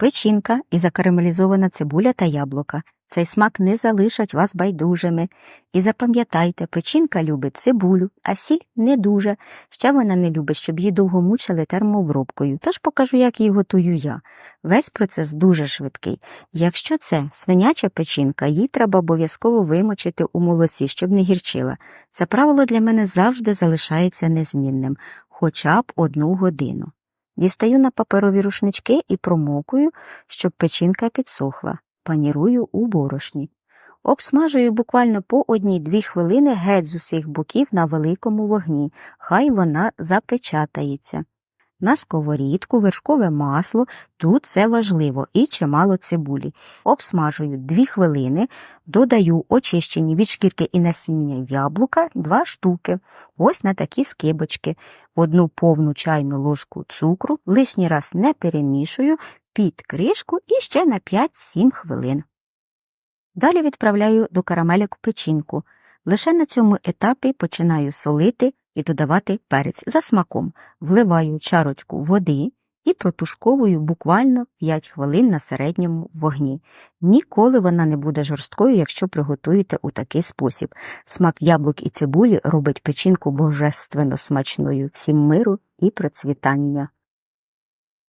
печінка і закарамелізована цибуля та яблука. Цей смак не залишать вас байдужими. І запам'ятайте, печінка любить цибулю, а сіль не дуже. Ще вона не любить, щоб її довго мучили термообробкою. Тож покажу, як її готую я. Весь процес дуже швидкий. Якщо це свиняча печінка, її треба обов'язково вимочити у молоці, щоб не гірчила. Це правило для мене завжди залишається незмінним, хоча б одну годину. Дістаю на паперові рушнички і промокую, щоб печінка підсохла. Панірую у борошні. Обсмажую буквально по одній-дві хвилини геть з усіх боків на великому вогні, хай вона запечатається. На сковорідку вершкове масло, тут це важливо, і чимало цибулі. Обсмажую 2 хвилини, додаю очищені від шкірки і насіння яблука 2 штуки, ось на такі скибочки, одну повну чайну ложку цукру, лишній раз не перемішую, під кришку і ще на 5-7 хвилин. Далі відправляю до карамелек печінку. Лише на цьому етапі починаю солити і додавати перець за смаком, вливаю чарочку води і протушковую буквально 5 хвилин на середньому вогні. Ніколи вона не буде жорсткою, якщо приготуєте у такий спосіб. Смак яблук і цибулі робить печінку божественно смачною. Всім миру і процвітання.